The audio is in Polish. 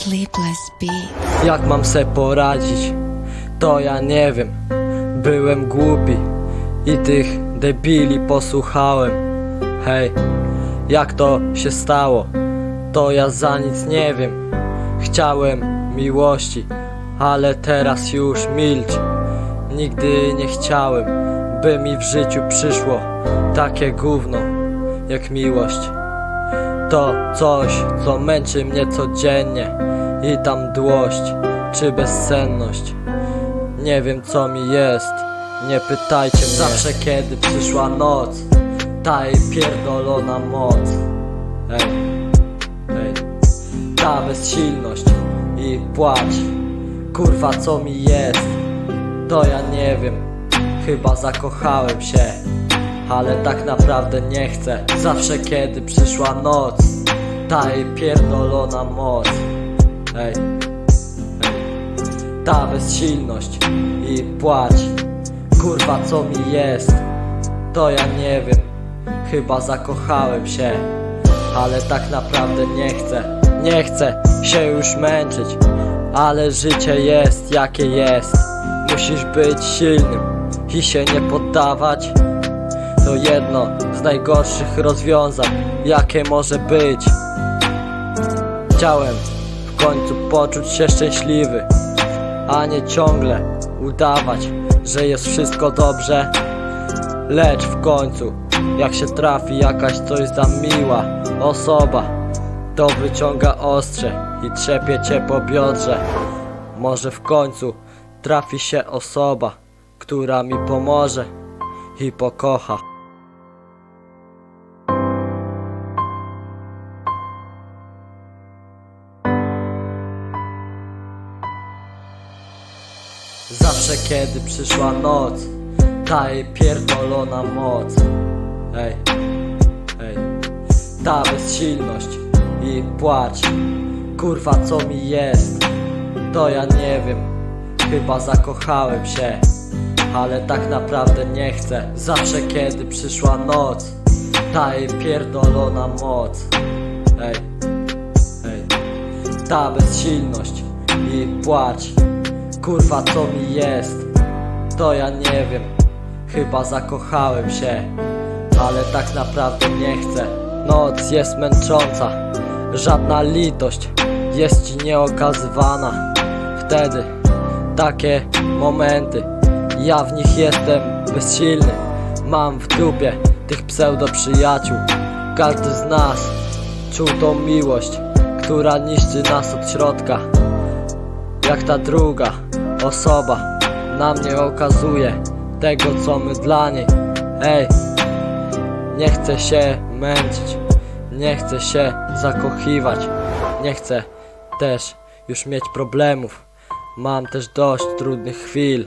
Sleepless Beat. Jak mam se poradzić? To ja nie wiem. Byłem głupi i tych debili posłuchałem. Hej, jak to się stało? To ja za nic nie wiem. Chciałem miłości, ale teraz już milcz. Nigdy nie chciałem, by mi w życiu przyszło takie gówno jak miłość. To coś, co męczy mnie codziennie i tam dłość czy bezsenność. Nie wiem co mi jest, nie pytajcie mnie. Zawsze kiedy przyszła noc, ta jej pierdolona moc. Ej, ej, ta bezsilność i płacz. Kurwa co mi jest, to ja nie wiem. Chyba zakochałem się ale tak naprawdę nie chcę Zawsze kiedy przyszła noc Ta jej pierdolona moc Ej, ej. Ta bezsilność i płacz. Kurwa co mi jest? To ja nie wiem. Chyba zakochałem się. Ale tak naprawdę nie chcę. Nie chcę się już męczyć. Ale życie jest jakie jest. Musisz być silnym i się nie poddawać. To jedno z najgorszych rozwiązań, jakie może być. Chciałem końcu poczuć się szczęśliwy, a nie ciągle udawać, że jest wszystko dobrze. Lecz w końcu, jak się trafi jakaś coś za miła osoba, to wyciąga ostrze i trzepie cię po biodrze. Może w końcu trafi się osoba, która mi pomoże i pokocha. Zawsze kiedy przyszła noc Ta pierdolona moc. Ej, ej Ta bezsilność i płacz. Kurwa co mi jest? To ja nie wiem. Chyba zakochałem się Ale tak naprawdę nie chcę. Zawsze kiedy przyszła noc Ta pierdolona moc. Ej, ej Ta bezsilność i płacz Kurwa co mi jest? To ja nie wiem. Chyba zakochałem się Ale tak naprawdę nie chcę. Noc jest męcząca Żadna litość Jest ci nieokazywana. Wtedy Takie momenty Ja w nich jestem bezsilny. Mam w dupie tych pseudo przyjaciół Każdy z nas Czuł tą miłość Która niszczy nas od środka. Jak ta druga osoba nam nie okazuje tego, co my dla niej. Ej, nie chcę się męczyć, nie chcę się zakochiwać, nie chcę też już mieć problemów. Mam też dość trudnych chwil.